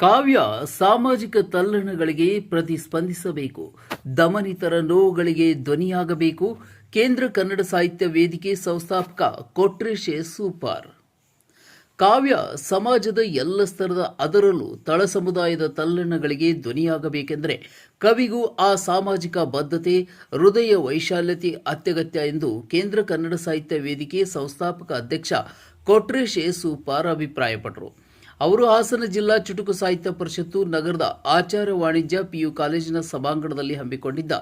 ಕಾವ್ಯ ಸಾಮಾಜಿಕ ತಲ್ಲಣಗಳಿಗೆ ಪ್ರತಿಸ್ಪಂದಿಸಬೇಕು. ದಮನಿತರ ನೋವುಗಳಿಗೆ ಧ್ವನಿಯಾಗಬೇಕು. ಕೇಂದ್ರ ಕನ್ನಡ ಸಾಹಿತ್ಯ ವೇದಿಕೆ ಸಂಸ್ಥಾಪಕ ಕೊಟ್ರೇಶೆ ಸೂಪಾರ್. ಕಾವ್ಯ ಸಮಾಜದ ಎಲ್ಲ ಸ್ತರದ ಅದರಲ್ಲೂ ತಳ ಸಮುದಾಯದ ತಲ್ಲಣಗಳಿಗೆ ಧ್ವನಿಯಾಗಬೇಕೆಂದರೆ ಕವಿಗೂ ಆ ಸಾಮಾಜಿಕ ಬದ್ಧತೆ, ಹೃದಯ ವೈಶಾಲ್ಯತೆ ಅತ್ಯಗತ್ಯ ಎಂದು ಕೇಂದ್ರ ಕನ್ನಡ ಸಾಹಿತ್ಯ ವೇದಿಕೆ ಸಂಸ್ಥಾಪಕ ಅಧ್ಯಕ್ಷ ಕೊಟ್ರೇಶೆ ಸೂಪಾರ್ ಅಭಿಪ್ರಾಯಪಟ್ಟರು. ಅವರು ಹಾಸನ ಜಿಲ್ಲಾ ಚುಟುಕು ಸಾಹಿತ್ಯ ಪರಿಷತ್ತು ನಗರದ ಆಚಾರ ವಾಣಿಜ್ಯ ಪಿಯು ಕಾಲೇಜಿನ ಸಭಾಂಗಣದಲ್ಲಿ ಹಮ್ಮಿಕೊಂಡಿದ್ದ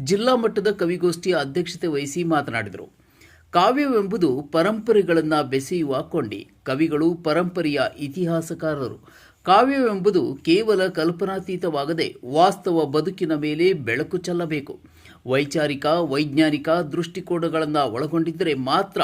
ಜಿಲ್ಲಾ ಮಟ್ಟದ ಕವಿಗೋಷ್ಠಿಯ ಅಧ್ಯಕ್ಷತೆ ವಹಿಸಿ ಮಾತನಾಡಿದರು. ಕಾವ್ಯವೆಂಬುದು ಪರಂಪರೆಗಳನ್ನು ಬೆಸೆಯುವ ಕೊಂಡಿ. ಕವಿಗಳು ಪರಂಪರೆಯ ಇತಿಹಾಸಕಾರರು. ಕಾವ್ಯವೆಂಬುದು ಕೇವಲ ಕಲ್ಪನಾತೀತವಾಗದೆ ವಾಸ್ತವ ಬದುಕಿನ ಮೇಲೆ ಬೆಳಕು ಚೆಲ್ಲಬೇಕು. ವೈಚಾರಿಕ, ವೈಜ್ಞಾನಿಕ ದೃಷ್ಟಿಕೋನಗಳನ್ನು ಒಳಗೊಂಡಿದ್ದರೆ ಮಾತ್ರ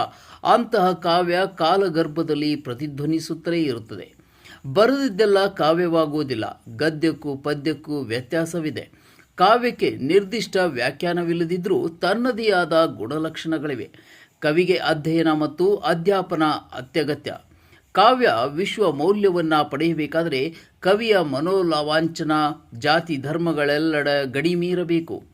ಅಂತಹ ಕಾವ್ಯ ಕಾಲಗರ್ಭದಲ್ಲಿ ಪ್ರತಿಧ್ವನಿಸುತ್ತಲೇ ಇರುತ್ತದೆ. ಬರೆದಿದ್ದೆಲ್ಲ ಕಾವ್ಯವಾಗುವುದಿಲ್ಲ. ಗದ್ಯಕ್ಕೂ ಪದ್ಯಕ್ಕೂ ವ್ಯತ್ಯಾಸವಿದೆ. ಕಾವ್ಯಕ್ಕೆ ನಿರ್ದಿಷ್ಟ ವ್ಯಾಖ್ಯಾನವಿಲ್ಲದಿದ್ದರೂ ತನ್ನದೇ ಆದ ಗುಣಲಕ್ಷಣಗಳಿವೆ. ಕವಿಗೆ ಅಧ್ಯಯನ ಮತ್ತು ಅಧ್ಯಾಪನ ಅತ್ಯಗತ್ಯ. ಕಾವ್ಯ ವಿಶ್ವ ಮೌಲ್ಯವನ್ನು ಪಡೆಯಬೇಕಾದರೆ ಕವಿಯ ಮನೋಲಾವಾಂಛನ, ಜಾತಿ ಧರ್ಮಗಳೆಲ್ಲಡ ಗಡಿ ಮೀರಬೇಕು.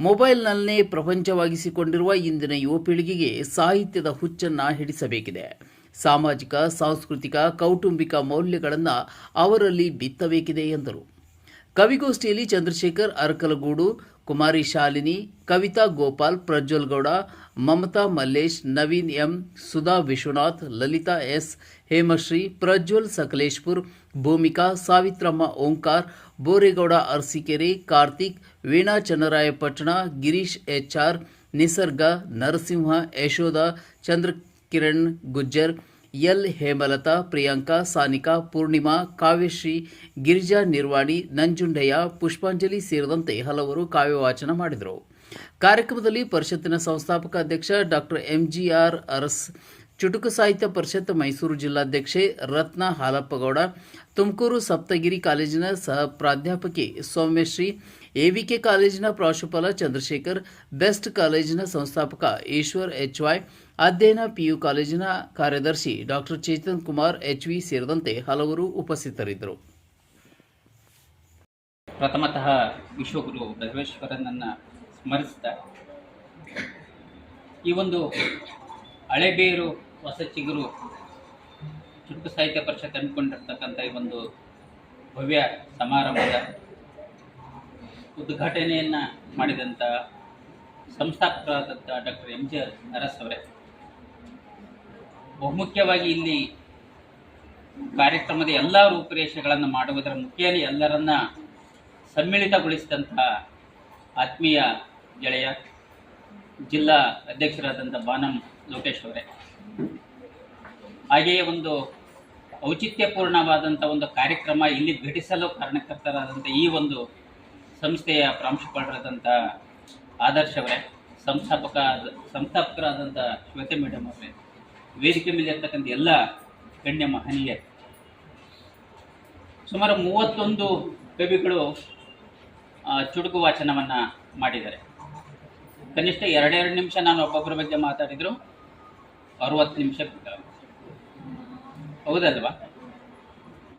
ಮೊಬೈಲ್ನಲ್ಲೇ ಪ್ರಪಂಚವಾಗಿಸಿಕೊಂಡಿರುವ ಇಂದಿನ ಯುವ ಪೀಳಿಗೆಗೆ ಸಾಹಿತ್ಯದ ಹುಚ್ಚನ್ನು ಹಿಡಿಸಬೇಕಿದೆ. ಸಾಮಾಜಿಕ, ಸಾಂಸ್ಕೃತಿಕ, ಕೌಟುಂಬಿಕ ಮೌಲ್ಯಗಳನ್ನು ಅವರಲ್ಲಿ ಬಿತ್ತಬೇಕಿದೆ ಎಂದರು. ಕವಿಗೋಷ್ಠಿಯಲ್ಲಿ Chandrashekar Arakalagudu, Kumari Shalini, Kavitha Gopal Prajwal Gowda Mamatha Mallesh, Naveen M, Sudha Vishwanath, Lalitha S, Hemashree, Prajwal Sakleshpur, Bhoomika, Savitramma Omkar, Boregowda Arasikere, Karthik, Veena Channarayapatna, Girish H R, Nisarga, Narasimha, Yashodha Chandrakiran Gujjar, L Hemalatha, Priyanka, Sanika, Poornima, Kavyashree, Girija Nirvani, Nanjundaiah, Pushpanjali ಸೇರಿದಂತೆ ಹಲವರು ಕಾವ್ಯವಾಚನ ಮಾಡಿದರು. ಕಾರ್ಯಕ್ರಮದಲ್ಲಿ ಪರಿಷತ್ತಿನ ಸಂಸ್ಥಾಪಕ ಅಧ್ಯಕ್ಷ doctor MGR Aras, ಚುಟುಕು ಸಾಹಿತ್ಯ ಪರಿಷತ್ ಮೈಸೂರು ಜಿಲ್ಲಾಧ್ಯಕ್ಷೆ ರತ್ನ ಹಾಲಪ್ಪಗೌಡ, ತುಮಕೂರು ಸಪ್ತಗಿರಿ ಕಾಲೇಜಿನ ಸಹ ಪ್ರಾಧ್ಯಾಪಕಿ ಸೌಮ್ಯಶ್ರೀ ಎವಿಕೆ ಕಾಲೇಜಿನ ಪ್ರಾಂಶುಪಾಲ ಚಂದ್ರಶೇಖರ್, ಬೆಸ್ಟ್ ಕಾಲೇಜಿನ ಸಂಸ್ಥಾಪಕ ಈಶ್ವರ್ ಎಚ್ವಾಯ್ ಅಧ್ಯಯನ ಪಿಯು ಕಾಲೇಜಿನ ಕಾರ್ಯದರ್ಶಿ ಡಾಕ್ಟರ್ ಚೇತನ್ ಕುಮಾರ್ ಎಚ್ವಿ ಸೇರಿದಂತೆ ಹಲವರು ಉಪಸ್ಥಿತರಿದ್ದರು. ಪ್ರಥಮತಃ ವಿಶ್ವಗುರು ಬಸವೇಶ್ವರನನ್ನು ಸ್ಮರಿಸಿದ ಈ ಒಂದು ಹಳೆಬೇರು ಹೊಸ ಚಿಗುರು ಚುಟುಕು ಸಾಹಿತ್ಯ ಪರಿಷತ್ ಹಮ್ಮಿಕೊಂಡಿರ್ತಕ್ಕಂಥ ಈ ಒಂದು ಭವ್ಯ ಸಮಾರಂಭದ ಉದ್ಘಾಟನೆಯನ್ನು ಮಾಡಿದಂತ ಸಂಸ್ಥಾಪಕರಾದಂಥ ಡಾಕ್ಟರ್ ಎಂ ಜಿ ನರಸ್ ಅವರೇ. ಬಹುಮುಖ್ಯವಾಗಿ ಇಲ್ಲಿ ಕಾರ್ಯಕ್ರಮದ ಎಲ್ಲ ರೂಪುರೇಷೆಗಳನ್ನು ಮಾಡುವುದರ ಮುಖ್ಯ ಎಲ್ಲರನ್ನ ಸಮ್ಮಿಳಿತಗೊಳಿಸಿದಂತಹ ಆತ್ಮೀಯ ಗೆಳೆಯ ಜಿಲ್ಲಾ ಅಧ್ಯಕ್ಷರಾದಂಥ ಬಾನಂ ಲೋಕೇಶ್ ಅವರೇ. ಹಾಗೆಯೇ ಒಂದು ಔಚಿತ್ಯಪೂರ್ಣವಾದಂಥ ಒಂದು ಕಾರ್ಯಕ್ರಮ ಇಲ್ಲಿ ಘಟಿಸಲು ಕಾರಣಕರ್ತರಾದಂಥ ಈ ಒಂದು ಸಂಸ್ಥೆಯ ಪ್ರಾಂಶುಪಾಲರಾದಂಥ ಆದರ್ಶ್ ಅವರೇ, ಸಂಸ್ಥಾಪಕ ಸಂಸ್ಥಾಪಕರಾದಂಥ ಶ್ವೇತ ಮೇಡಮ್ ಅವರೇ, ವೇದಿಕೆ ಮೇಲೆ ಇರ್ತಕ್ಕಂಥ ಎಲ್ಲ ಗಣ್ಯ ಮಹನೀಯ ಸುಮಾರು ಮೂವತ್ತೊಂದು ಕವಿಗಳು ಚುಟುಕು ವಾಚನವನ್ನು ಮಾಡಿದ್ದಾರೆ. ಕನಿಷ್ಠ ಎರಡೆರಡು ನಿಮಿಷ ನಾನು ಒಬ್ಬೊಬ್ಬರ ಬಗ್ಗೆ ಮಾತಾಡಿದ್ರು, ಅರುವತ್ತು ನಿಮಿಷ. ಹೌದಲ್ವಾ?